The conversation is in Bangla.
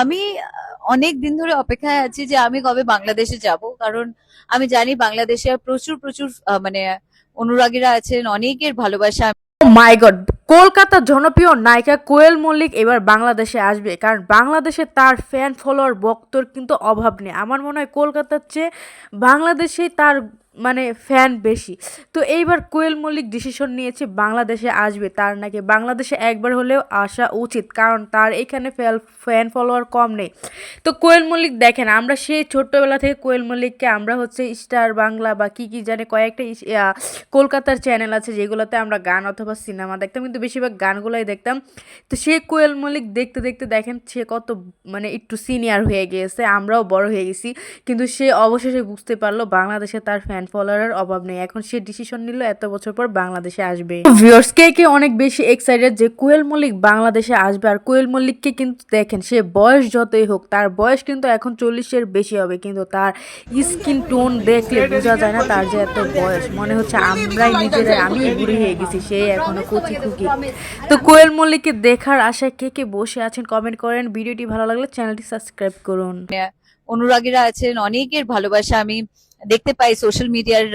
আমি অনেক দিন ধরে অপেক্ষায় আছি যে আমি কবে বাংলাদেশে যাব। কারণ আমি জানি বাংলাদেশে প্রচুর প্রচুর মানে অনুরাগীরা আছেন, অনেকের ভালোবাসা মাই গড কলকাতার জনপ্রিয় নায়িকা কোয়েল মল্লিক এবার বাংলাদেশে আসবে। কারণ বাংলাদেশে তার ফ্যান ফলোয়ার বক্তর কিন্তু অভাব নেই। আমার মনে হয় কলকাতার চেয়ে বাংলাদেশেই তার মানে ফ্যান বেশি। তো এইবার কোয়েল মল্লিক ডিসিশন নিয়েছে বাংলাদেশে আসবে। তার নাকি বাংলাদেশে একবার হলেও আসা উচিত, কারণ তার এখানে ফ্যান ফলোয়ার কম নেই। তো কোয়েল মল্লিক দেখেন, আমরা সেই ছোট্টবেলা থেকে কোয়েল মল্লিককে আমরা হচ্ছে স্টার বাংলা বা কি কি জানে কয়েকটা কলকাতার চ্যানেল আছে যেগুলোতে আমরা গান অথবা সিনেমা দেখতাম, কিন্তু বেশিরভাগ গানগুলোই দেখতাম। তো সেই কোয়েল মল্লিক দেখতে দেখতে দেখেন, সে কত মানে একটু সিনিয়র হয়ে গিয়েছে, আমরাও বড় হয়ে গেছি, কিন্তু সে অবশেষে বুঝতে পারল বাংলাদেশে তার ফ্যান ফলোয়ারের অভাব নেই। এখন সে ডিসিশন নিল এত বছর পর বাংলাদেশে আসবে। ভিউয়ার্স কে কে অনেক বেশি এক্সাইটেড যে কোয়েল মল্লিক বাংলাদেশে আসবে আর কোয়েল মল্লিককে কিন্তু দেখেন সে বয়স যতই হোক তার বয়স কিন্তু এখন চল্লিশের বেশি হবে কিন্তু তার স্কিন টোন দেখলে বোঝা যায় না তার যে এত বয়স। মনে হচ্ছে আমরাই নিজেরাই আমি বুড়ি হয়ে গেছি সে এখনও কচি খুকি তো কোয়েল মল্লিককে দেখার আশায় কে কে বসে আছেন কমেন্ট করেন। ভিডিওটি ভালো লাগলে চ্যানেলটি সাবস্ক্রাইব করুন। অনুরাগীরা আছেন অনেকের ভালোবাসা আমি দেখতে পাই সোশ্যাল মিডিয়ার